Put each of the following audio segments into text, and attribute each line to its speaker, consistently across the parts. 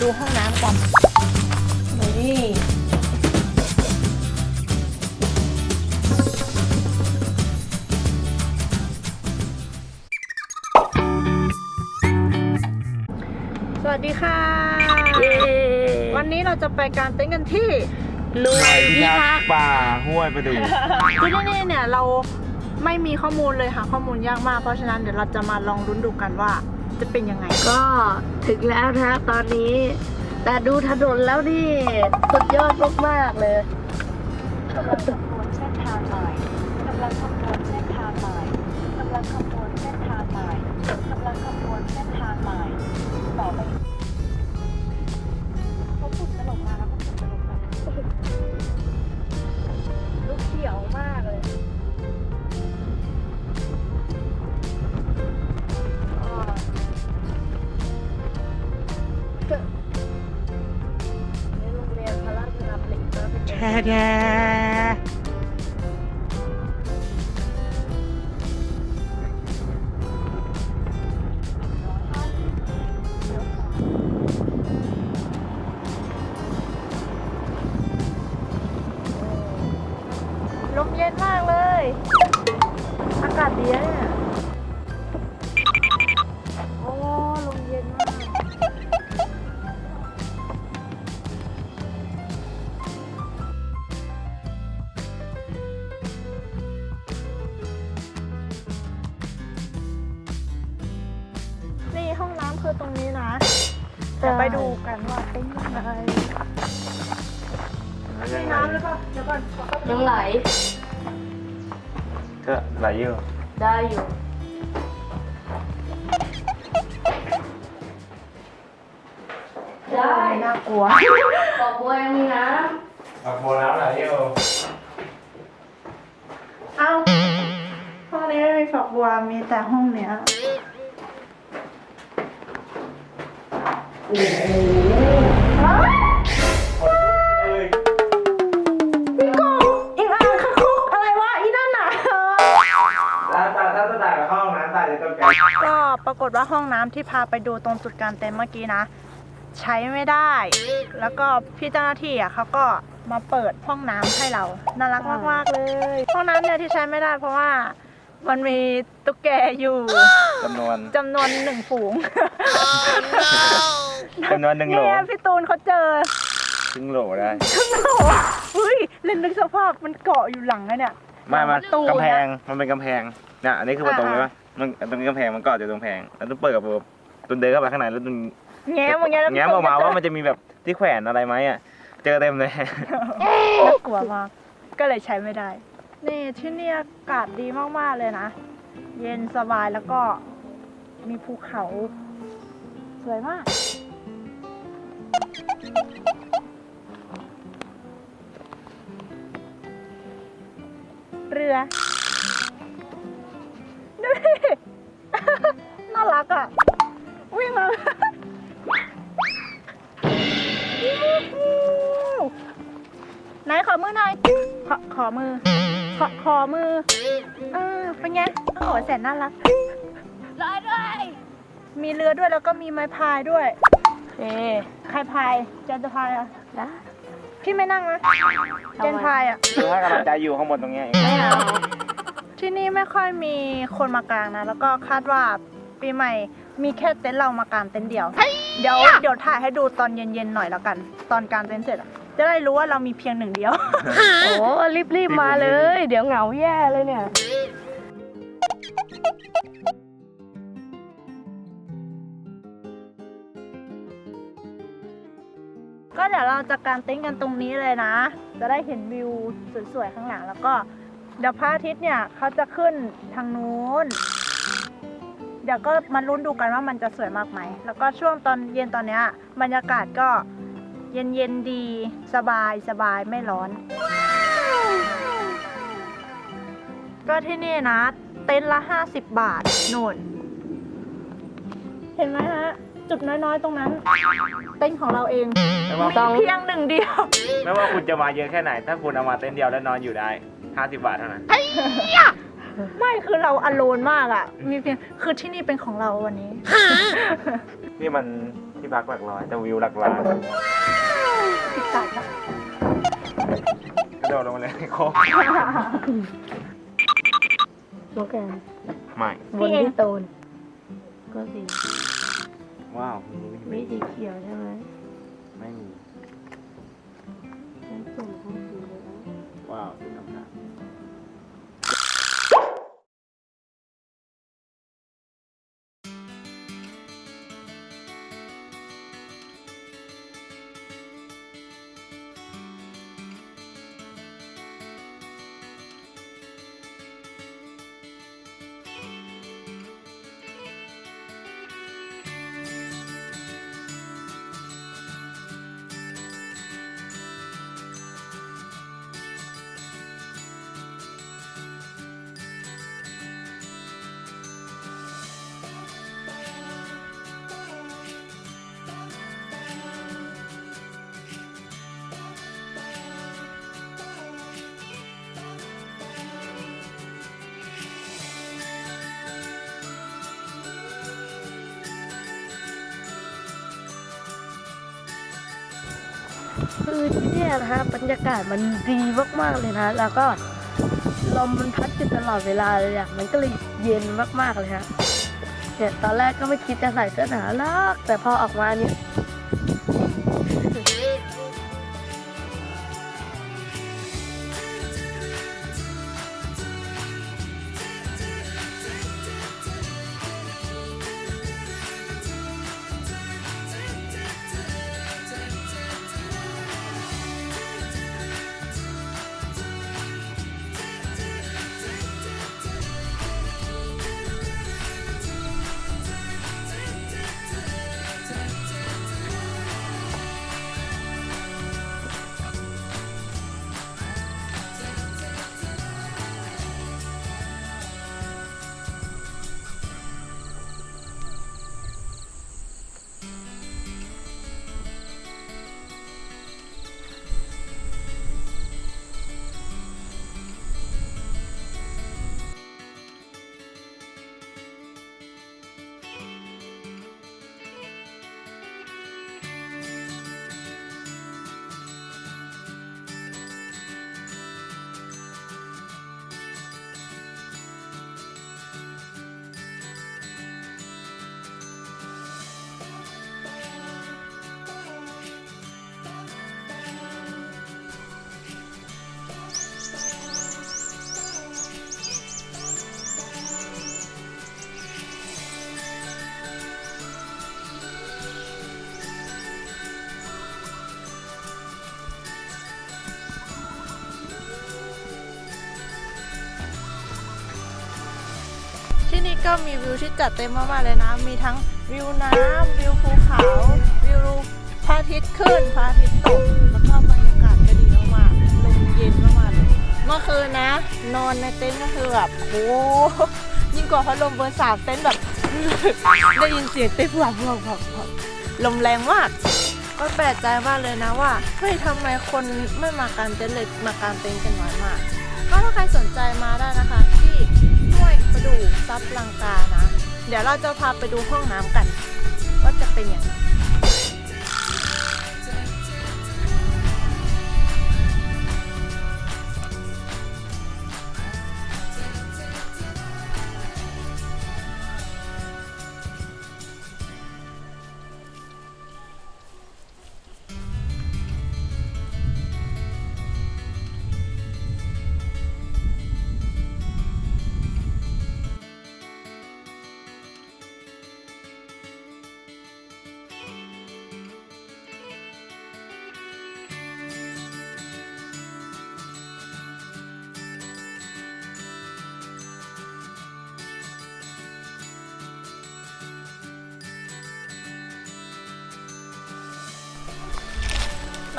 Speaker 1: จะไปดูห้องน้ำกันนี่สวัสดีค่ะ วันนี้เราจะไปการเต้นท์กันที่
Speaker 2: รวยพิทักษ์ป่าห้วยประดู
Speaker 1: คือที่นี่เนี่ยเราไม่มีข้อมูลเลยค่ะข้อมูลยากมากเพราะฉะนั้นเดี๋ยวเราจะมาลองลุ้นดูกันว่า จะเป็นยังไง
Speaker 3: ก็ถึงแล้วนะตอนนี้ แต่ดูถนนแล้วนี่ สุดยอดมากๆเลย
Speaker 4: กำลังขบวนเส้นทางใหม่กำลังขบวนเส้นทางใหม่กำลังขบวณเส้นทางใหม่กำลังคำนวณเส้นทางใหม่ต่อไป ก็
Speaker 1: คือตรงนี้นะเดี๋ยวไปดูกันว่าเป็นยังไงมีน้ำหรือเปล่าเดี๋ยวก่อนขอเข้าไปดู
Speaker 3: ยังไหล
Speaker 2: ก็ไหลอยู่
Speaker 3: ได้อยู่ ได้
Speaker 1: น่ากลัว
Speaker 3: บอกบัวยังมีน้
Speaker 2: ปักโบน้ำไหลอยู่
Speaker 1: เอ้าห้องนี้ไม่มีฝักบัวมีแต่ห้องเนี้ย พี่กงอีกอ่างค่ะคุกอะไรวะอีนั่นน่ะ
Speaker 2: ถ้าตาถ้าตากับห้องน้ำตาจะต้องการ
Speaker 1: ก็ปรากฏว่าห้องน้ำที่พาไปดูตรงจุดกลารเต็นท์เมื่อกี้นะ ใช้ไม่ได้ แล้วก็พี่เจ้าหน้าที่อะเขาก็มาเปิดห้องน้ำให้เราน่ารักมากๆเลย ห้องน้ำเนี่ยที่ใช้ไม่ได้ เพราะว่ามันมีตุ๊กแกอยู่
Speaker 2: จำนวน
Speaker 1: จำนวนหนึ่งฝูง
Speaker 2: จำนวนหนึ่งโหล
Speaker 1: เนี่ยพี่ตูนเขาเจอ
Speaker 2: ครึ่งโหลได้
Speaker 1: ครึ่งโหลอะเฮ้ยเล่นนึกสภาพมันเกาะอยู่หลังนะเนี่ย
Speaker 2: ไม่มา
Speaker 1: ประตูนะ
Speaker 2: กำแพง มันเป็นกำแพงเนี่ยอันนี้คือประตู
Speaker 1: อ่า
Speaker 2: ใช่ปะมันตรงนี้กำแพงมันเกาะอยู่ตรงกำแพง แล้วต้องเปิดกับแบบตุนเดินเข้าไปข้างในแล้วตุน
Speaker 1: แง้มอย่างเงี้ยแล้ว
Speaker 2: แง้มออกมาว่ามันจะมีแบบที่แขวนอะไรไหมอะ เจอเต็มเลย
Speaker 1: น่ากลัวมาก ก็เลยใช้ไม่ได้ นี่ที่นี่อากาศดีมากๆเลยนะ เย็นสบายแล้วก็มีภูเขา สวยมาก ไหนขอมือหน่อย ขอขอมือ ขอขอมือ เออ เป็นไง โอ้โหแสนน่ารักำ
Speaker 3: ได้ด้วย
Speaker 1: มีเรือด้วยแล้วก็มีไม้พายด้วยเอ๊ใครพายเจนจะพายอะ
Speaker 3: ได้
Speaker 1: พี่ไม่นั่งนะเจนพายอะ
Speaker 2: คือให้กำลังใจอยู่ข้างบนตรงเนี้ยเอง
Speaker 3: ไม่เอา
Speaker 1: ที่นี่ไม่ค่อยมีคนมากางนะ แล้วก็คาดว่าปีใหม่มีแค่เต็นท์เรามากางเต็นท์เดียว เดี๋ยวเดี๋ยวถ่ายให้ดูตอนเย็นๆหน่อยแล้วกัน ตอนกางเต็นท์เสร็จอะ จะได้รู้ว่าเรามีเพียงหนึ่งเดียว
Speaker 3: โอ้รีบๆมาเลย เดี๋ยวเหงาแย่เลยเนี่ย
Speaker 1: ก็เดี๋ยวเราจะกางเต็นท์กันตรงนี้เลยนะ จะได้เห็นวิวสวยๆข้างหลังแล้วก็ เดี๋ยวพระอาทิตย์เนี่ยเขาจะขึ้นทางนู้น เดี๋ยวก็มาลุ้นดูกันว่ามันจะสวยมากไหม แล้วก็ช่วงตอนเย็นตอนเนี้ยบรรยากาศก็ เย็นๆดี สบายสบายไม่ร้อน ก็ที่นี่นะ เต็นท์ละ 50 บาทนู่น เห็นไหมฮะ จุดน้อยๆตรงนั้น เต็นท์ของเราเอง
Speaker 2: ไม่ว่า
Speaker 1: มีเพียงหนึ่งเดียว
Speaker 2: ไม่ว่าคุณจะมาเยอะแค่ไหน ถ้าคุณเอามาเต็นท์เดียวแล้วนอนอยู่ได้ 50 บาทเท่านั้น
Speaker 1: ไม่คือเราอโลนมากอะ่ะ มีเพียงคือที่นี่เป็นของเราวันนี้
Speaker 2: นี่มันที่พักหลักร้อยแต่วิวหลักล้าน
Speaker 1: ติดตัดนะ
Speaker 2: กระโดดลงมาเลยโคก
Speaker 3: โอเค
Speaker 2: ไม่
Speaker 3: บนที่โตน ก็สี
Speaker 2: ว้าว
Speaker 3: ไม่สีเขียวใช่ไหม
Speaker 2: ไม่มี
Speaker 3: ฉันส่งเขาสีเลยนะ
Speaker 2: ว้าวสีน้ำตา
Speaker 3: คือที่นี่ยนะฮะบรรยากาศมันดีมากๆเลยนะ แล้วก็ลมมันพัดอยู่ตลอดเวลาเลยอะมันก็เลยเย็นมากๆเลยฮะเนี่ยตอนแรกก็ไม่คิดจะใส่เสื้อหนาวหรอกแต่พอออกมาเนี่ย
Speaker 1: ก็มีวิวที่จัดเต็มมากๆเลยนะ มีทั้งวิวน้ำวิวภูเขาวิวพระอาทิตย์ขึ้นพระอาทิตย์ตกแล้วก็บรรยากาศก็ดีมากๆลมเย็นมากๆเลยเมื่อคืนนะ นอนในเต็นท์ก็คือแบบโอ้ยิ่งกว่าพัดลมเบอร์สามเต็นท์แบบได้ยินเสียงเต้นพลับพลับพลับลับลมแรงมากก็แปลกใจมากเลยนะว่าเฮ้ยทำไมคนไม่มากางเต็นท์เลยมากางเต็นท์กันน้อยมากก็ถ้าใครสนใจมา ซับลังกานะ เดี๋ยวเราจะพาไปดูห้องน้ำกัน ว่าจะเป็นอย่างไร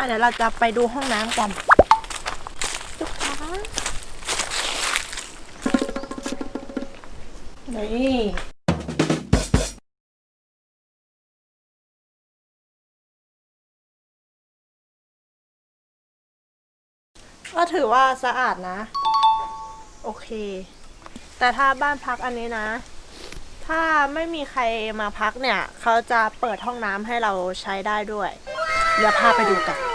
Speaker 1: มาเดี๋ยวเราจะไปดูห้องน้ำกันจุกค้านี่ก็ถือว่าสะอาดนะ โอเค แต่ถ้าบ้านพักอันนี้นะ ถ้าไม่มีใครมาพักเนี่ย เขาจะเปิดห้องน้ำให้เราใช้ได้ด้วย เดี๋ยวพาไปดูกัน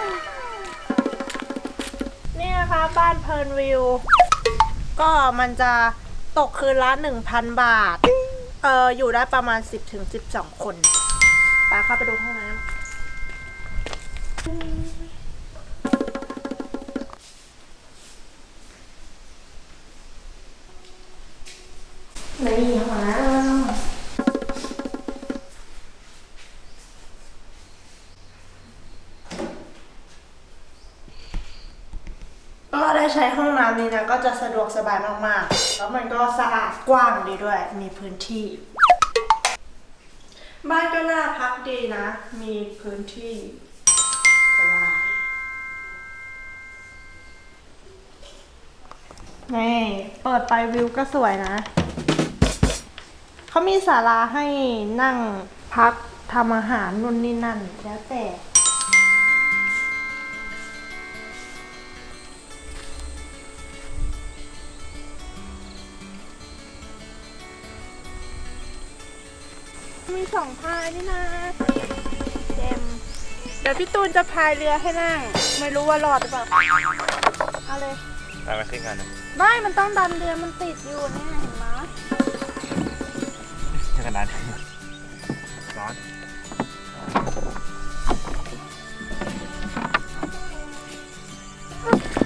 Speaker 1: นี่นะคะบ้านเพลินวิว ก็มันจะตกคืนละ1,000 บาท เอออยู่ได้ประมาณ 10ถึง12 คนปาเข้าไปดูห้องน้ำนี่ห้อ บายมากๆ แล้วมันก็สะอาดกว้างดีด้วย มีพื้นที่ บ้านก็น่าพักดีนะ มีพื้นที่สบายนี่เปิดไปวิวก็สวยนะ เขามีศาลาให้นั่งพักทำอาหารนู่นนี่นั่น แล้วแต่ มีสองพายนี่นะเต็มเดี๋ยวพี่ตูนจะพายเรือให้นั่ง ไม่รู้ว่ารอดหรือเปล่าเอาเลย
Speaker 2: ไปมาขึ้นกันนะ
Speaker 1: ไม่มันต้องดันเรือมันติดอยู่เนี่ยเห็นไหม
Speaker 2: แค่ขนาดร้อน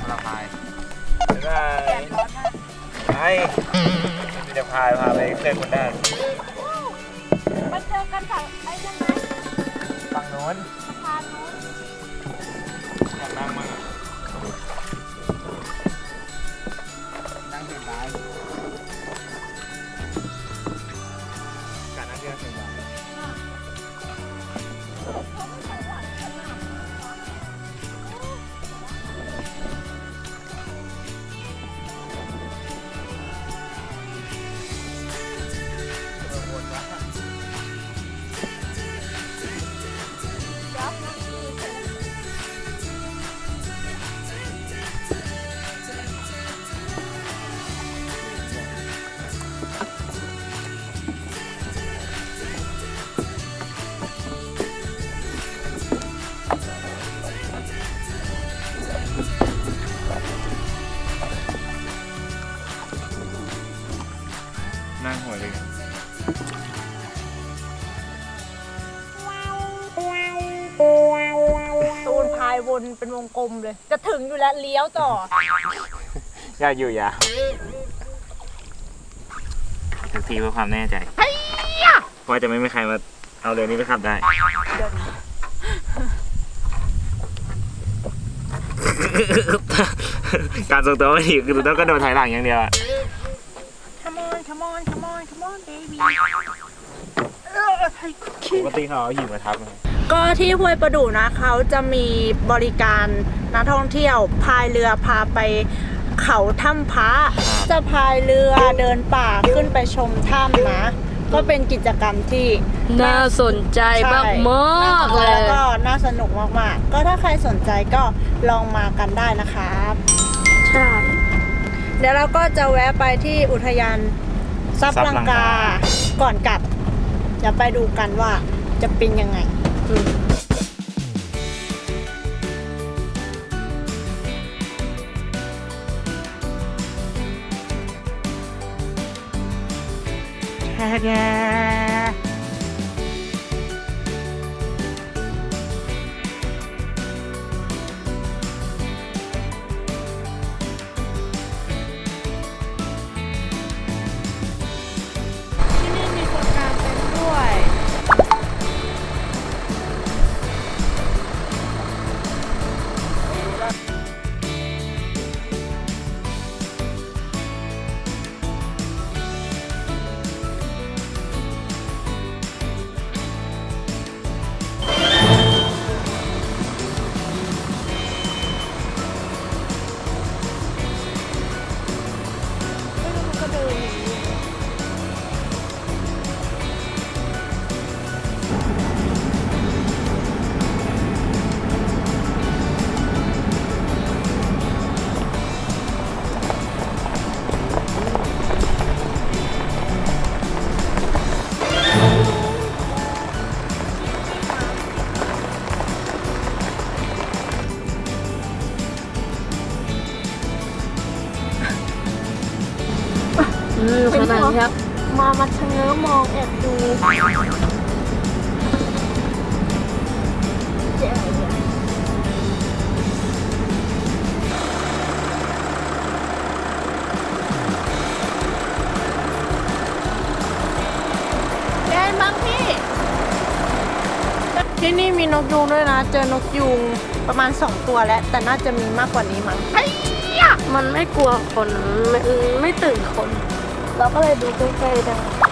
Speaker 2: เราพายบ๊ายบายไปมีจะพายพาไปเคลื่อนคนได้
Speaker 1: มาเจอกันค่ะไอ้ยังไง
Speaker 2: ฝั่งโน้น
Speaker 1: พานนู้น
Speaker 2: อยากนั่งมั้งอ นั่งหัวเลยกัน
Speaker 1: ตูนพายวนเป็นวงกลมเลย จะถึงอยู่แล้วเลี้ยวต่อ
Speaker 2: อยากอยู่อยากทุกทีเพื่อความแน่ใจว่าจะไม่มีใครมาเอาเรือนี้ไปขับได้ การทรงตัวไม่ดีคือต้องกระโดดถอยหลังอย่างเดียวอะ
Speaker 1: Come on come on come on come on baby เออไทยคุก
Speaker 2: ป
Speaker 1: กี้
Speaker 2: กติเขาเอาหินมาทับนะ
Speaker 1: ก็ที่ห้วยประดู่นะเขาจะมีบริการนักท่องเที่ยวพายเรือพาไปเขาถ้ำพระจะพายเรือเดินป่าขึ้นไปชมถ้ำนะ ก็เป็นกิจกรรมที่
Speaker 3: น่าสนใจมากมากๆเล
Speaker 1: แล้ว
Speaker 3: ย
Speaker 1: ก็น่าสนุกมากๆ ก็ถ้าใครสนใจก็ลองมากันได้นะครับ
Speaker 3: ใช่
Speaker 1: เดี๋ยวเราก็จะแวะไปที่อุทยาน ซับลังกา ก่อนกลับเดี๋ยวไปดูกันว่าจะเป็นยังไง
Speaker 3: อืม
Speaker 1: ที่ เง้อมองแอบดูเจ๋งเลยไงบ้างพี่ที่นี่มีนกยูงด้วยนะ เจอนกยูงประมาณ 2 ตัวแล้ว แต่น่าจะมีมากกว่านี้มั้ง
Speaker 3: มันไม่กลัวคน ไม่ไม่ตื่นคน เราก็เลยดูใกล้ๆได้